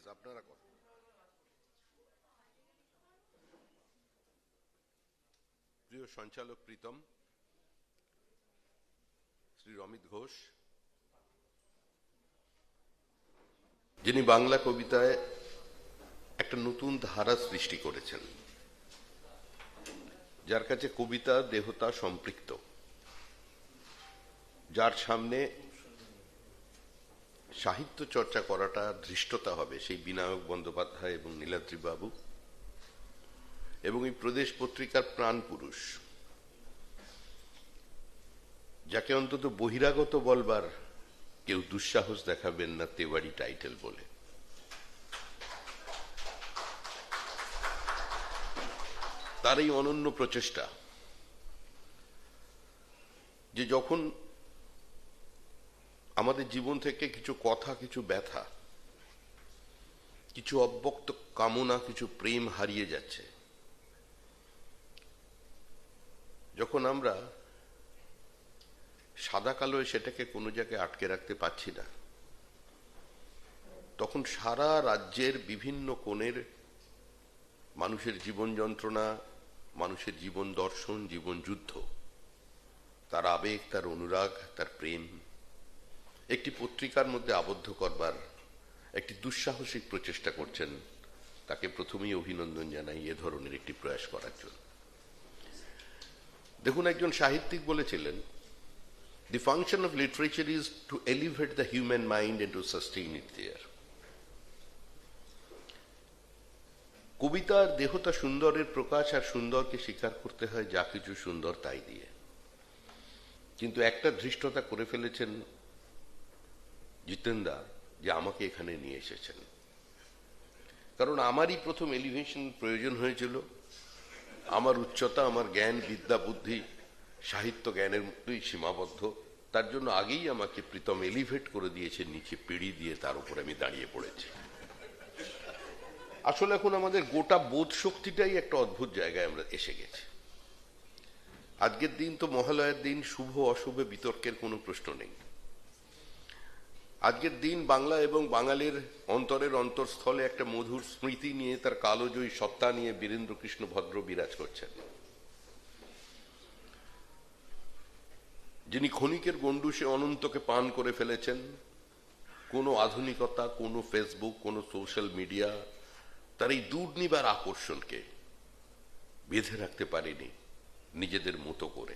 Please, আপনারা কর প্রিয় সঞ্চালক প্রীতম, শ্রী রমিত ঘোষ, যিনি বাংলা কবিতায় একটা নতুন ধারা সৃষ্টি করেছেন, যার কাছে কবিতা দেহতা সম্পৃক্ত। যার সামনে সাহিত্য চর্চা করাটা ধৃষ্টতা হবে, সেই বিনায়ক বন্দ্যোপাধ্যায় এবং নীলাদ্রি বাবু এবং এই প্রদেশ পত্রিকার প্রাণ পুরুষ। যাকে অন্তত বহিরাগত বলবার কেউ দুঃসাহস দেখাবেন না তেওয়ারি টাইটেল বলে। তার এই অনন্য প্রচেষ্টা যে যখন আমাদের জীবন থেকে কিছু কথা, কিছু ব্যথা, কিছু অব্যক্ত কামনা, কিছু প্রেম হারিয়ে যাচ্ছে। যখন আমরা সাদা কালোয় সেটাকে কোনো জায়গায় আটকে রাখতে পারছি না, তখন সারা রাজ্যের বিভিন্ন কোণের মানুষের জীবন যন্ত্রণা, মানুষের জীবন দর্শন, জীবন যুদ্ধ, তার আবেগ, তার অনুরাগ, তার প্রেম একটি পত্রিকার মধ্যে আবদ্ধ করবার একটি দুঃসাহসিক প্রচেষ্টা করছেন। তাকে প্রথমেই অভিনন্দন জানাই এ ধরনের একটি প্রয়াস করার জন্য। দেখুন, একজন সাহিত্যিক বলেছিলেন the function of literature is to elevate the human mind and to sustain it there কবিতার দেহতা সুন্দরের প্রকাশ আর সুন্দরকে স্বীকার করতে হয় যা কিছু সুন্দর তাই দিয়ে। কিন্তু একটা ধৃষ্টতা করে ফেলেছেন জিতেন্দা, যে আমাকে এখানে নিয়ে এসেছেন। কারণ আমারই প্রথম এলিভেশন প্রয়োজন হয়েছিল। আমার উচ্চতা, আমার জ্ঞান, বিদ্যা, বুদ্ধি, সাহিত্য জ্ঞানের মতোই সীমাবদ্ধ। তার জন্য আগেই আমাকে প্রীতম এলিভেট করে দিয়েছে নিচে পিড়ি দিয়ে তার উপর আমি দাঁড়িয়ে পড়েছি। আসলে এখন আমাদের গোটা বোধ শক্তিটাই একটা অদ্ভুত জায়গায় আমরা এসে গেছি। আজকের দিন তো মহালয়ের দিন, শুভ, অশুভে, বিতর্কের কোনো প্রশ্ন নেই। আজকের দিন বাংলা এবং বাঙালির অন্তরের অন্তরস্থলে একটা মধুর স্মৃতি নিয়ে তার কালোজয়ী সত্তা নিয়ে বীরেন্দ্র কৃষ্ণ ভদ্র বিরাজ করছেন। যিনি ক্ষণিকের গন্ডুসে অনন্তকে পান করে ফেলেছেন, কোনো আধুনিকতা, কোনো ফেসবুক, কোনো সোশ্যাল মিডিয়া, তার এই দুর্নিবার আকর্ষণকে বেঁধে রাখতে পারেনি নিজেদের মতো করে।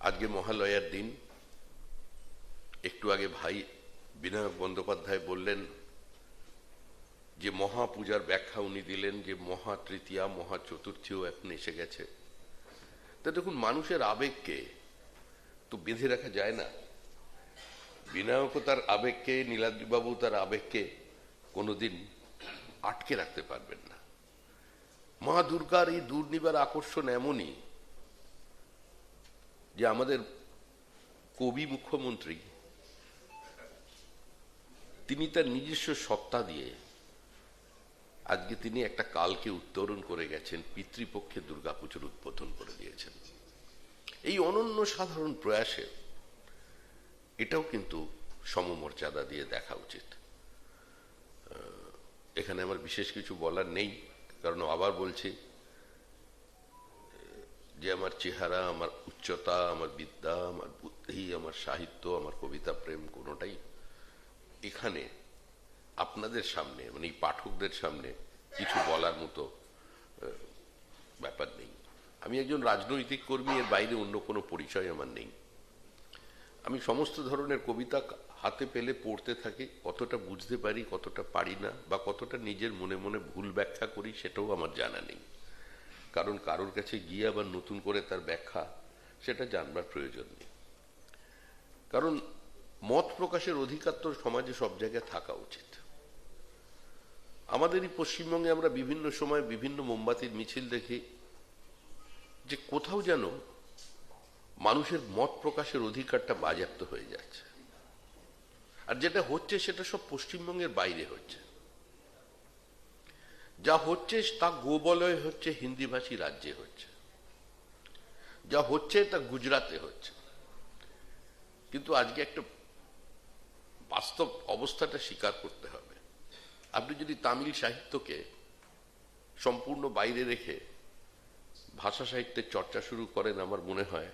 আজকে মহালয়ার দিন একটু আগে ভাই বিনায়ক বন্দ্যোপাধ্যায় বললেন যে মহাপূজার ব্যাখ্যা উনি দিলেন যে মহা তৃতীয়া, মহা চতুর্থীও এখন এসে গেছে। তা দেখুন, মানুষের আবেগকে তো বেঁধে রাখা যায় না। বিনায়কও তার আবেগকে, নীলাদ্রিবাবু তার আবেগকে কোনোদিন আটকে রাখতে পারবেন না। মা দুর্গার এই দুর্নিবার আকর্ষণ এমনই যে আমাদের কবি মুখ্যমন্ত্রী তিনি তার নিজস্ব সত্তা দিয়ে আজকে তিনি একটা কালকে উত্তরণ করে গেছেন, পিতৃপক্ষে দুর্গাপুজোর উদ্বোধন করে দিয়েছেন। এই অনন্য সাধারণ প্রয়াসে এটাও কিন্তু সমমর্যাদা দিয়ে দেখা উচিত। এখানে আমার বিশেষ কিছু বলার নেই, কারণ আবার বলছি যে আমার চেহারা, আমার উচ্চতা, আমার বিদ্যা, আমার বুদ্ধি, আমার সাহিত্য, আমার কবিতা, প্রেম কোনোটাই এখানে আপনাদের সামনে মানে এই পাঠকদের সামনে কিছু বলার মতো ব্যাপার নেই। আমি একজন রাজনৈতিক কর্মী, এর বাইরে অন্য কোনো পরিচয় আমার নেই। আমি সমস্ত ধরনের কবিতা হাতে পেলে পড়তে থাকি, কতটা বুঝতে পারি, কতটা পারি না, বা কতটা নিজের মনে মনে ভুল ব্যাখ্যা করি, সেটাও আমার জানা নেই। কারণ কারোর কাছে গিয়ে আবার নতুন করে তার ব্যাখ্যা, সেটা জানবার প্রয়োজন নেই। কারণ মত প্রকাশের অধিকার তো সমাজে সব জায়গায় থাকা উচিত। আমাদের এই পশ্চিমবঙ্গে আমরা বিভিন্ন সময় বিভিন্ন মোমবাতির মিছিল দেখি যে কোথাও যেন মানুষের মত প্রকাশের অধিকারটা বাজেয়াপ্ত হয়ে যাচ্ছে। আর যেটা হচ্ছে সেটা সব পশ্চিমবঙ্গের বাইরে হচ্ছে। যা হচ্ছে তা গোবলয় হচ্ছে, হিন্দিভাষী রাজ্যে হচ্ছে। যা হচ্ছে তা গুজরাতে হচ্ছে। কিন্তু আজকে একটা বাস্তব অবস্থাটা স্বীকার করতে হবে। আপনি যদি তামিল সাহিত্যকে সম্পূর্ণ বাইরে রেখে ভাষা সাহিত্যের চর্চা শুরু করেন, আমার মনে হয়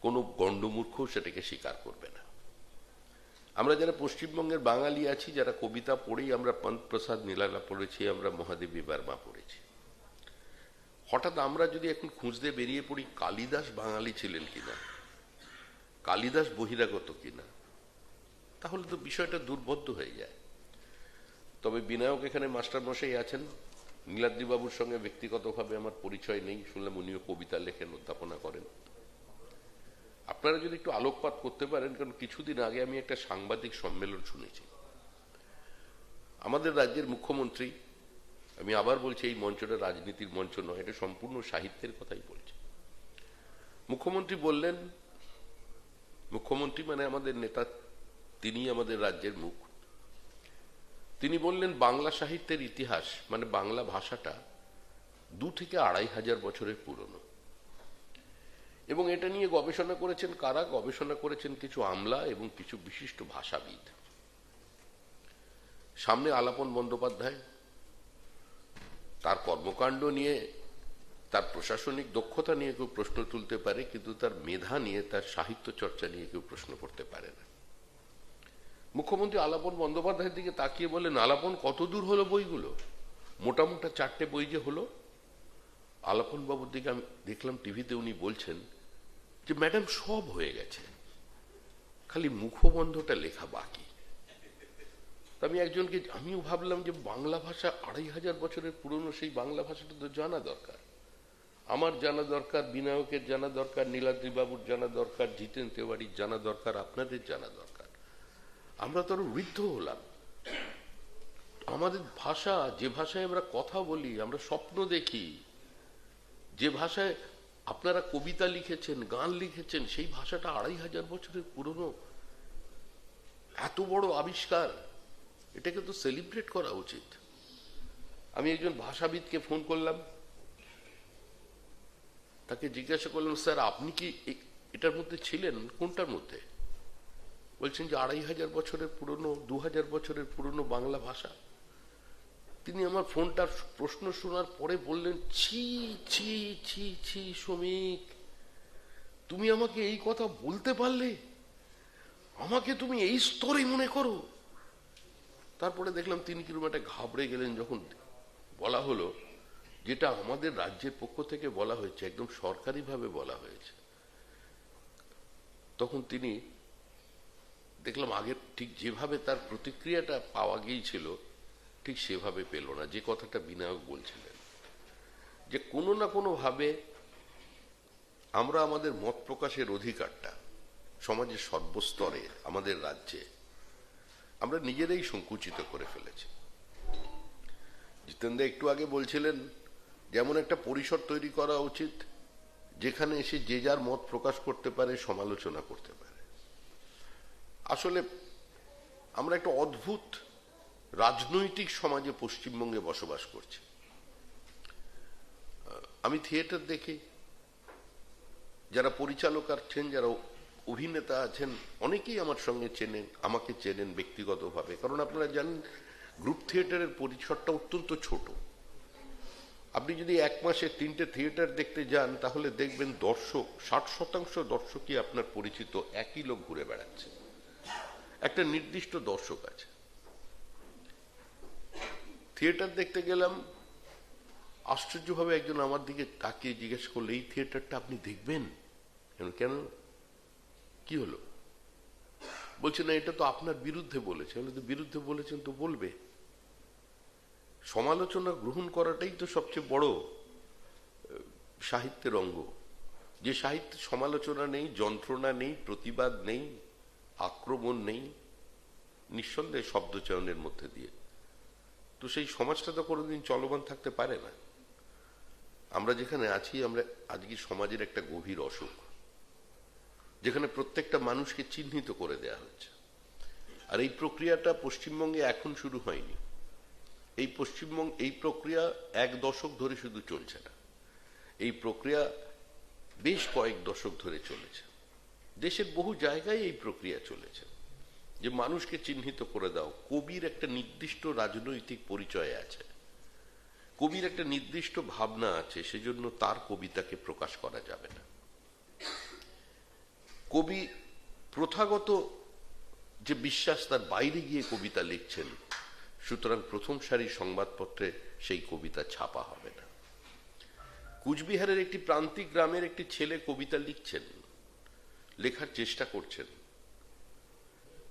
কোনো গণ্ডমূর্খ সেটাকে স্বীকার করবে না। আমরা যারা পশ্চিমবঙ্গের বাঙালি আছি, যারা কবিতা পড়েই আমরা পন্ত প্রসাদ নীলালা পড়েছি, আমরা মহাদেবী বর্মা পড়েছি। হঠাৎ আমরা যদি এখন খুঁজতে বেরিয়ে পড়ি, কালিদাস বাঙালি ছিলেন কিনা? কালিদাস বহিরাগত কিনা? তাহলে তো বিষয়টা দুর্বোধ্য হয়ে যায়। তবে বিনায়ক এখানে মাস্টারমশাই আছেন। নীলাদ্রিবাবুর সঙ্গে ব্যক্তিগতভাবে আমার পরিচয় নেই, শুনলাম উনিও কবিতা লেখেন, অধ্যাপনা করেন। আপনারা যদি একটু আলোকপাত করতে পারেন, কারণ কিছুদিন আগে আমি একটা সাংবাদিক সম্মেলন শুনেছি। আমাদের রাজ্যের মুখ্যমন্ত্রী, আমি আবার বলছি এই মঞ্চটা রাজনীতির মঞ্চ নয়, এটা সম্পূর্ণ সাহিত্যের কথাই বলছি। মুখ্যমন্ত্রী বললেন, মুখ্যমন্ত্রী মানে আমাদের নেতা তিনি আমাদের রাজ্যের মুখ। তিনি বললেন, বাংলা সাহিত্যের ইতিহাস মানে বাংলা ভাষাটা দু থেকে আড়াই হাজার বছরের পুরনো। এবং এটা নিয়ে গবেষণা করেছেন কারা? গবেষণা করেছেন কিছু আমলা এবং কিছু বিশিষ্ট ভাষাবিদ। সামনে আলাপন বন্দ্যোপাধ্যায়, তার কর্মকাণ্ড নিয়ে, তার প্রশাসনিক দক্ষতা নিয়ে কেউ প্রশ্ন তুলতে পারে, কিন্তু তার মেধা নিয়ে, তার সাহিত্য চর্চা নিয়ে কেউ প্রশ্ন করতে পারে না। মুখ্যমন্ত্রী আলাপন বন্দ্যোপাধ্যায়ের দিকে তাকিয়ে বললেন, আলাপন কত দূর হলো বইগুলো? মোটামোটা চারটে বই যে হলো। আলাপন বাবুর দিকে আমি দেখলাম টিভিতে উনি বলছেন যে, ম্যাডাম, সব হয়ে গেছে। খালি মুখবন্ধটা লেখা বাকি। আমি একজনকে, আমিও ভাবলাম যে, বাংলা ভাষা আড়াই হাজার বছরের পুরনো, সেই বাংলা ভাষাটা তো জানা দরকার। আমার জানা দরকার, বিনায়কের জানা দরকার নীলাদ্রি বাবুর জানা দরকার, জিতেন তেওয়ারির জানা দরকার, আপনাদের জানা দরকার। আমরা তো আরও বৃদ্ধ হলাম। আমাদের ভাষা, যে ভাষায় আমরা কথা বলি, আমরা স্বপ্ন দেখি, যে ভাষায় আপনারা কবিতা লিখেছেন, গান লিখেছেন, সেই ভাষাটা আড়াই হাজার বছরের পুরনো। এত বড় আবিষ্কার, এটাকে তো সেলিব্রেট করা উচিত। আমি একজন ভাষাবিদকে ফোন করলাম। তাকে জিজ্ঞাসা করলাম, স্যার, আপনি কি এটার মধ্যে ছিলেন? কোনটার মধ্যে? বলছেন যে আড়াই হাজার বছরের পুরনো, দু হাজার বছরের পুরনো বাংলা ভাষা। তিনি আমার ফোনটার প্রশ্ন শোনার পরে বললেন, ছি ছি ছি ছি, শ্রমিক, তুমি আমাকে এই কথা বলতে পারলে? আমাকে তুমি এই স্তরে মনে করো? তারপরে দেখলাম তিনি একটা ঘাবড়ে গেলেন যখন বলা হলো, যেটা আমাদের রাজ্যের পক্ষ থেকে বলা হয়েছে, একদম সরকারিভাবে বলা হয়েছে। তখন তিনি দেখলাম আগে ঠিক যেভাবে তার প্রতিক্রিয়াটা পাওয়া গিয়েছিল, ঠিক সেভাবে পেল না, যে কথাটা বিনায়ক বলছিলেন। যে কোনো না কোনো ভাবে আমরা আমাদের মত প্রকাশের অধিকারটা সমাজের সর্বস্তরে, আমাদের রাজ্যে, আমরা নিজেরাই সংকুচিত করে ফেলেছি। জিতেন্দা একটু আগে বলছিলেন, যেমন একটা পরিসর তৈরি করা উচিত, যেখানে এসে যে যার মত প্রকাশ করতে পারে, সমালোচনা করতে পারে। আসলে আমরা একটা অদ্ভুত রাজনৈতিক সমাজে পশ্চিমবঙ্গে বসবাস করছি। আমি থিয়েটার দেখি, যারা পরিচালক আছেন, যারা অভিনেতা আছেন, অনেকেই আমার সঙ্গে চেনেন, আমাকে চেনেন ব্যক্তিগতভাবে। কারণ আপনারা জানেন, গ্রুপ থিয়েটারের পরিসরটা অত্যন্ত ছোট। আপনি যদি এক মাসে তিনটে থিয়েটার দেখতে যান, তাহলে দেখবেন দর্শক, ষাট শতাংশ দর্শকই আপনার পরিচিত একই লোক ঘুরে বেড়াচ্ছে। একটা নির্দিষ্ট দর্শক আছে। থিয়েটার দেখতে গেলাম, আশ্চর্যভাবে একজন আমার দিকে তাকিয়ে জিজ্ঞেস করল, এই থিয়েটারটা আপনি দেখবেন? কেন? কি হলো? বলছে, না, এটা তো আপনার বিরুদ্ধে বলেছে। তো বিরুদ্ধে বলেছেন তো বলবে। সমালোচনা গ্রহণ করাটাই তো সবচেয়ে বড় সাহিত্যের অঙ্গ। যে সাহিত্যে সমালোচনা নেই, যন্ত্রণা নেই, প্রতিবাদ নেই আক্রমণ নেই, নিঃসন্দেহে শব্দচয়নের মধ্যে দিয়ে। তো সেই সমাজটা তো কোনোদিন চলমান থাকতে পারে না। আমরা যেখানে আছি, আমরা আজকে সমাজের একটা গভীর অসুখ, যেখানে প্রত্যেকটা মানুষকে চিহ্নিত করে দেয়া হচ্ছে। আর এই প্রক্রিয়াটা পশ্চিমবঙ্গে এখন শুরু হয়নি। এই পশ্চিমবঙ্গ, এই প্রক্রিয়া এক দশক ধরে শুধু চলছে না। এই প্রক্রিয়া বেশ কয়েক দশক ধরে চলেছে। দেশের বহু জায়গায় এই প্রক্রিয়া চলেছে। যে মানুষকে চিহ্নিত করে দাও, কবির একটা নির্দিষ্ট রাজনৈতিক পরিচয় আছে। কবির একটা নির্দিষ্ট ভাবনা আছে, সেজন্য তার কবিতাকে প্রকাশ করা যাবে না। কবি প্রথাগত যে বিশ্বাস, তার বাইরে গিয়ে কবিতা লিখছেন, সুতরাং প্রথম সারি সংবাদপত্রে সেই কবিতা ছাপা হবে না। কুচবিহারের একটি প্রান্তিক গ্রামের একটি ছেলে কবিতা লিখছেন। লেখার চেষ্টা করছেন।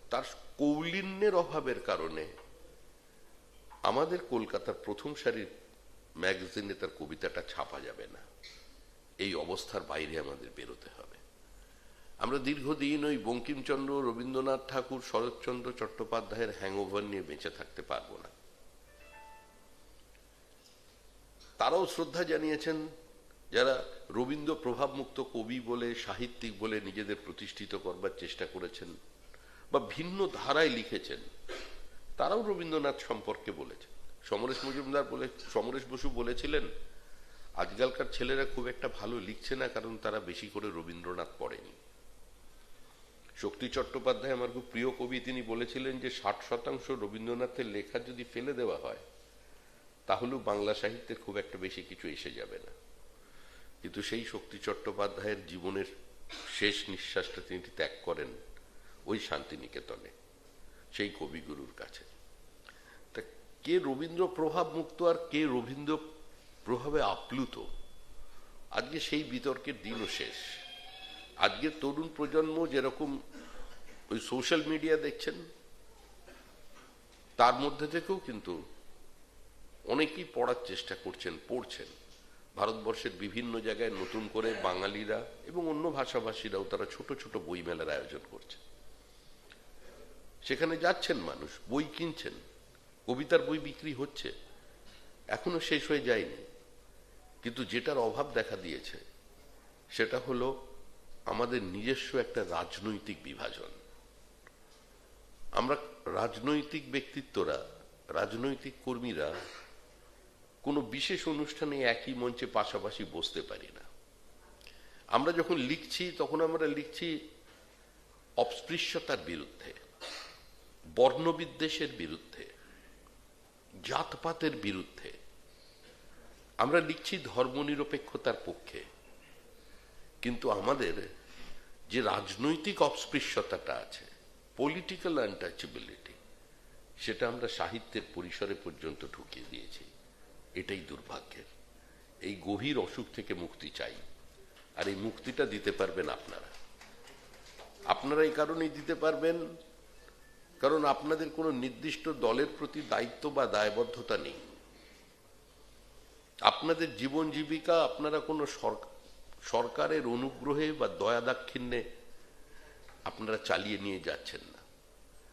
তার কৌলিন্যের অভাবের কারণে আমাদের কলকাতার প্রথম সারির ম্যাগাজিনে তার কবিতাটা ছাপা যাবে না। এই অবস্থার বাইরে আমাদের বেরোতে হবে। আমরা দীর্ঘদিন ওই বঙ্কিমচন্দ্র, রবীন্দ্রনাথ ঠাকুর, শরৎচন্দ্র চট্টোপাধ্যায়ের হ্যাংওভার নিয়ে বেঁচে থাকতে পারব না। তারাও শ্রদ্ধা জানিয়েছেন যারা রবীন্দ্র প্রভাবমুক্ত কবি বলে, সাহিত্যিক বলে নিজেদের প্রতিষ্ঠিত করবার চেষ্টা করেছেন বা ভিন্ন ধারায় লিখেছেন, তারাও রবীন্দ্রনাথ সম্পর্কে বলেছেন। সমরেশ মজুমদার বলে, সমরেশ বসু বলেছিলেন, আজকালকার ছেলেরা খুব একটা ভালো লিখছে না কারণ তারা বেশি করে রবীন্দ্রনাথ পড়েনি। শক্তি চট্টোপাধ্যায় আমার খুব প্রিয় কবি, তিনি বলেছিলেন যে, ষাট শতাংশ রবীন্দ্রনাথের লেখা যদি ফেলে দেওয়া হয়, তাহলেও বাংলা সাহিত্যের খুব একটা বেশি কিছু এসে যাবে না। কিন্তু সেই শক্তি চট্টোপাধ্যায়ের জীবনের শেষ নিঃশ্বাসটা তিনি ত্যাগ করেন ওই শান্তিনিকেতনে, সেই কবিগুরুর কাছে। তা কে রবীন্দ্র প্রভাব মুক্ত আর কে রবীন্দ্র প্রভাবে আপ্লুত? আজকে সেই বিতর্কের দিনও শেষ। আজকের তরুণ প্রজন্ম যেরকম ওই সোশ্যাল মিডিয়া দেখছেন, তার মধ্যে থেকেও কিন্তু অনেকেই পড়ার চেষ্টা করছেন, পড়ছেন। ভারতবর্ষের বিভিন্ন জায়গায় নতুন করে বাঙালিরা এবং অন্য ভাষাভাষীরাও তারা ছোট ছোট বই মেলার আয়োজন করছে। সেখানে যাচ্ছেন মানুষ, বই কিনছেন, কবিতার বই বিক্রি হচ্ছে, এখনও শেষ হয়ে যায়নি। কিন্তু যেটার অভাব দেখা দিয়েছে, সেটা হলো আমাদের নিজস্ব একটা রাজনৈতিক বিভাজন। আমরা রাজনৈতিক ব্যক্তিত্বরা, রাজনৈতিক কর্মীরা কোনো বিশেষ অনুষ্ঠানে একই মঞ্চে পাশাপাশি বসতে পারি না। আমরা যখন লিখছি, তখন আমরা লিখছি অস্পৃশ্যতার বিরুদ্ধে, বর্ণবিদ্বেষের বিরুদ্ধে, জাতপাতের বিরুদ্ধে। আমরা লিখছি ধর্মনিরপেক্ষতার পক্ষে। কিন্তু আমাদের যে রাজনৈতিক অস্পৃশ্যতাটা আছে পলিটিক্যাল আনটাচেবিলিটি সেটা আমরা সাহিত্যের পরিসরে পর্যন্ত ঢুকিয়ে দিয়েছি। এটাই দুর্ভাগ্যের। এই গভীর অসুখ থেকে মুক্তি চাই। আর এই মুক্তিটা দিতে পারবেন আপনারা। আপনারা এই কারণেই দিতে পারবেন, কারণ আপনাদের কোনো নির্দিষ্ট দলের প্রতি দায়িত্ব বা দায়বদ্ধতা নেই। আপনাদের জীবন জীবিকা, আপনারা কোনো সরকারের অনুগ্রহে বা দয়া দাক্ষিণ্যে আপনারা চালিয়ে নিয়ে যাচ্ছেন না।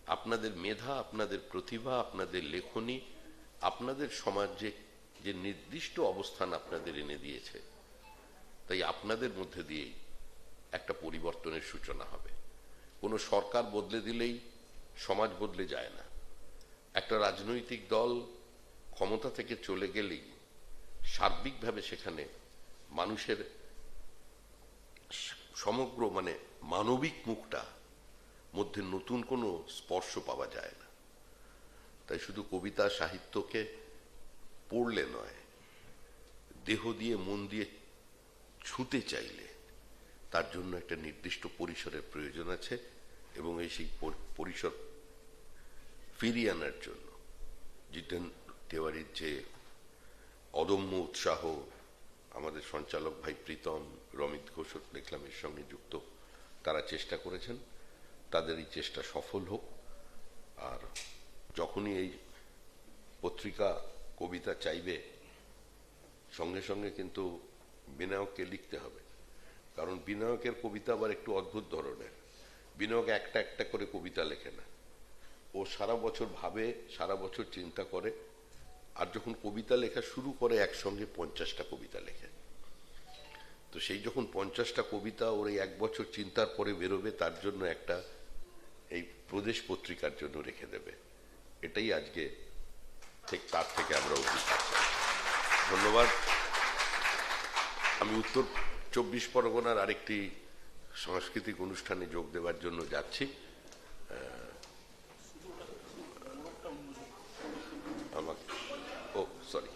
আপনাদের মেধা, আপনাদের প্রতিভা, আপনাদের লেখনী, আপনাদের সমাজে যে নির্দিষ্ট অবস্থান আপনাদের এনে দিয়েছে, তাই আপনাদের মধ্যে দিয়েই একটা পরিবর্তনের সূচনা হবে। কোনো সরকার বদলে দিলেই সমাজ বদলে যায় না। একটা রাজনৈতিক দল ক্ষমতা থেকে চলে গেলেই সার্বিকভাবে সেখানে মানুষের সমগ্র মানে মানবিক মুখটা মধ্যে নতুন কোনো স্পর্শ পাওয়া যায় না। তাই শুধু কবিতা সাহিত্যকে পড়লে নয়। দেহ দিয়ে, মন দিয়ে ছুঁতে চাইলে তার জন্য একটা নির্দিষ্ট পরিসরের প্রয়োজন আছে এবং এই সেই পরিসর ফিরিয়ে আনার জন্য। জিতেন তেওয়ারির যে অদম্য উৎসাহ, আমাদের সঞ্চালক ভাই প্রীতম, রমিত ঘোষ, দেখলাম এর সঙ্গে যুক্ত, তারা চেষ্টা করেছেন। তাদের এই চেষ্টা সফল হোক। আর যখনই এই পত্রিকা কবিতা চাইবে, সঙ্গে সঙ্গে কিন্তু বিনায়ককে লিখতে হবে। কারণ বিনায়কের কবিতা আবার একটু অদ্ভুত ধরনের। বিনায়ক একটা একটা করে কবিতা লেখে না। ও সারা বছর ভাবে, সারা বছর চিন্তা করে, আর যখন কবিতা লেখা শুরু করে, একসঙ্গে পঞ্চাশটা কবিতা লেখে। তো সেই যখন পঞ্চাশটা কবিতা ওর এই এক বছর চিন্তার পরে বেরোবে, তার জন্য একটা এই প্রদেশ পত্রিকার জন্য রেখে দেবে। এটাই আজকে ঠিক তার থেকে আমরা ধন্যবাদ। আমি উত্তর চব্বিশ পরগনার আরেকটি সাংস্কৃতিক অনুষ্ঠানে যোগ দেওয়ার জন্য যাচ্ছি। আমাকে ও সরি